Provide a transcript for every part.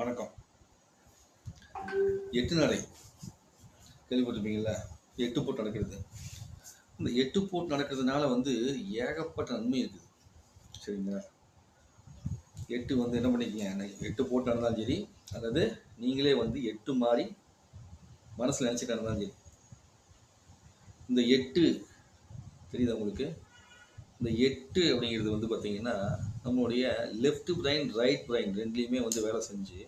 வணக்கம். எட்டு நடை. கேள்விப்பட்டிருப்பீங்களா எட்டு போட்டு நடக்கிறது. இந்த எட்டு போட்டு நடக்கிறதுனால வந்து ஏகப்பட்ட நன்மை இருக்குது. சரிங்களா? எட்டு வந்து என்ன பண்ணிக்கங்க? எட்டு போட்டு நடந்தாலும் சரி அதாவது நீங்களே வந்து எட்டு மாறி மனசில் நினச்சிட்டு நடந்தாலும் சரி. இந்த எட்டு தெரியுதா உங்களுக்கு? இந்த எட்டு அப்படிங்கிறது வந்து பார்த்தீங்கன்னா நம்மளுடைய லெஃப்ட் பிரைன் ரைட் பிரெயின் ரெண்டுலேயுமே வந்து வேலை செஞ்சு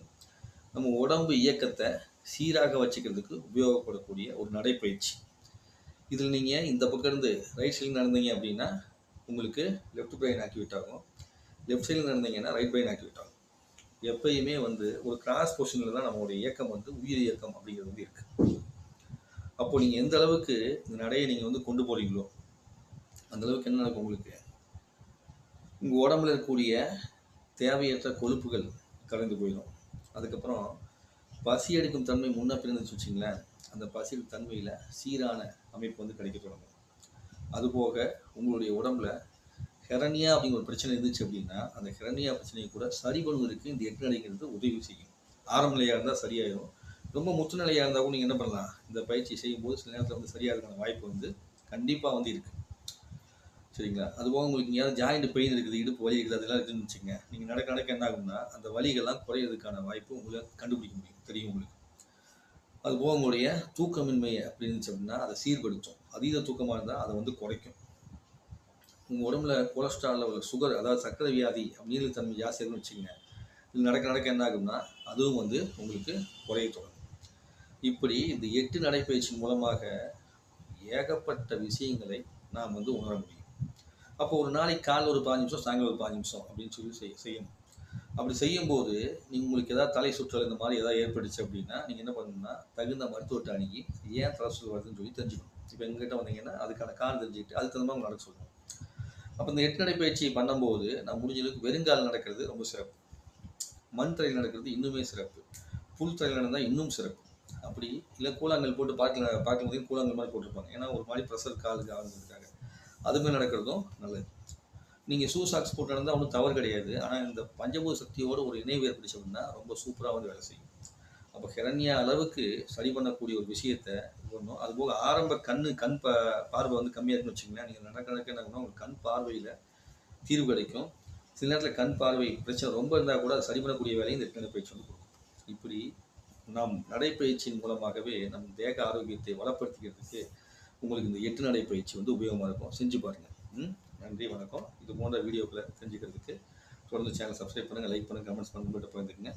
நம்ம உடம்பு இயக்கத்தை சீராக வச்சுக்கிறதுக்கு உபயோகப்படக்கூடிய ஒரு நடைப்பயிற்சி. இதில் நீங்கள் இந்த பக்கம் இருந்து ரைட் சைடில் நடந்தீங்க அப்படின்னா உங்களுக்கு லெஃப்ட் பிரெயின் ஆக்டிவேட் ஆகும். லெஃப்ட் சைடில் நடந்தீங்கன்னா ரைட் பிரைன் ஆக்டிவேட் ஆகும். எப்பயுமே வந்து ஒரு கிராஸ் போர்ஷனில் தான் நம்மளுடைய இயக்கம் வந்து உயிர் இயக்கம் அப்படிங்கிறது வந்து இருக்குது அப்போது நீங்கள் எந்த அளவுக்கு இந்த நடையை நீங்கள் வந்து கொண்டு போகிறீங்களோ அந்தளவுக்கு என்ன நடக்கும் உங்களுக்கு? உங்கள் உடம்புல இருக்கக்கூடிய தேவையற்ற கொழுப்புகள் கலந்து போயிடும். அதுக்கப்புறம் பசி எடுக்கும் தன்மை முன்னே பிறந்துச்சு வச்சிங்களேன் அந்த பசி எடுக்கும் தன்மையில் சீரான அமைப்பு வந்து கிடைக்க தொடங்கும். அதுபோக உங்களுடைய உடம்புல ஹெரனியா அப்படிங்கிற ஒரு பிரச்சனை இருந்துச்சு அப்படின்னா அந்த ஹெரனியா பிரச்சனையை கூட சரி பண்ணுவதற்கு இந்த எட்டு நிலைங்கிறது உதவி செய்யும். ஆரம்ப நிலையாக இருந்தால் சரியாயிடும் ரொம்ப முற்று நிலையாக இருந்தால் கூட நீங்கள் என்ன பண்ணலாம்? இந்த பயிற்சி செய்யும்போது சில நேரத்தில் வந்து சரியாக இருக்கிற வாய்ப்பு வந்து கண்டிப்பாக வந்து இருக்குது சரிங்களா? அதுபோக உங்களுக்கு எங்கேயாவது ஜாயிண்ட் பெயின் இருக்குது இடுப்பு வலி இருக்குது அதெல்லாம் இருக்குன்னு வச்சுங்க நீங்கள் நடக்க நடக்க என்ன ஆகும்னா அந்த வலிகள்லாம் குறையிறதுக்கான வாய்ப்பு உங்களை கண்டுபிடிக்க முடியும் தெரியும் உங்களுக்கு. அதுபோக உங்களுடைய தூக்கமின்மை அப்படின்னு அப்படின்னா அதை சீர்படுத்தும். அதீத தூக்கமாக இருந்தால் அதை வந்து குறைக்கும். உங்கள் உடம்புல கொலஸ்ட்ரால் சுகர் அதாவது சர்க்கரை வியாதி நீர்த்தன்மை ஜாஸ்தியாக இருக்குன்னு வச்சுக்கோங்க. இது நடக்க நடக்க என்ன ஆகும்னா அதுவும் வந்து உங்களுக்கு குறைய தொடங்கும். இப்படி இந்த எட்டு நடைப்பயிற்சி மூலமாக ஏகப்பட்ட விஷயங்களை நாம் வந்து உணர முடியும். அப்போ ஒரு நாளைக்கு காலைல ஒரு பாஞ்சு நிமிஷம் சாயங்காலம் ஒரு பாஞ்சு நிமிஷம் அப்படின்னு சொல்லி செய் செய்யணும். அப்படி செய்யும்போது நீங்கள் உங்களுக்கு ஏதாவது தலை சுற்றல் இந்த மாதிரி ஏதாவது ஏற்பட்டுச்சு அப்படின்னா நீங்கள் என்ன பண்ணணும்னா தகுந்த மருத்துவத்தை அணுகி ஏன் தலை சுற்றல் வருதுன்னு சொல்லி தெரிஞ்சுக்கணும். இப்போ எங்ககிட்ட வந்தீங்கன்னா அதுக்கான காரணம் தெரிஞ்சுக்கிட்டு அதுக்கு தகுந்த மாதிரி நடக்க சொல்லணும் அப்போ இந்த எட்டு பயிற்சி பண்ணும்போது நான் முடிஞ்ச அளவுக்கு வெறுங்கால் நடக்கிறது ரொம்ப சிறப்பு. மண் தரையில் நடக்கிறது இன்னுமே சிறப்பு. புல் தரையில் நடந்தால் இன்னும் சிறப்பு. அப்படி இல்லை கூழாங்கல் போட்டு பார்க்கல பார்க்கும்போது கூழாங்கல் மாதிரி போட்டிருப்பாங்க. ஏன்னா ஒரு மாதிரி ப்ரெஷர் காலுக்கு ஆகுறதுக்காக அதுமாதிரி நடக்கிறதும் நல்லது. நீங்கள் ஷூ சாக்ஸ் போட்டு நடந்தால் ஒன்றும் தவறு கிடையாது. ஆனால் இந்த பஞ்சபூத சக்தியோட ஒரு இணைவு ஏற்படுச்சு ரொம்ப சூப்பராக வந்து வேலை செய்யும். அப்போ ஹெரண்யா அளவுக்கு சரி பண்ணக்கூடிய ஒரு விஷயத்தை பண்ணணும் அதுபோக ஆரம்ப கண் கண் ப பார்வை வந்து கம்மியாக இருக்குன்னு வச்சிங்களேன் நீங்கள் நடக்க நடக்க என்ன உங்களுக்கு கண் பார்வையில் தீர்வு கிடைக்கும். சில நேரத்தில் கண் பார்வை பிரச்சனை ரொம்ப இருந்தால் கூட சரி பண்ணக்கூடிய வேலையும் இந்த நடைப்பயிற்சி வந்து கொடுக்கும். இப்படி நாம் நடைப்பயிற்சியின் மூலமாகவே நம் தேக ஆரோக்கியத்தை வளப்படுத்திக்கிறதுக்கு உங்களுக்கு இந்த எட்டு நடை பயிற்சி வந்து உபயோகமாக இருக்கும். செஞ்சு பாருங்கள் நன்றி வணக்கம். இது போன்ற வீடியோக்களை தெரிஞ்சுக்கிறதுக்கு தொடர்ந்து சேனல் சப்ஸ்கிரைப் பண்ணுங்கள் லைக் பண்ணுங்கள் கமெண்ட்ஸ் பண்ணுங்கள் பகிர்ந்துக்குங்க.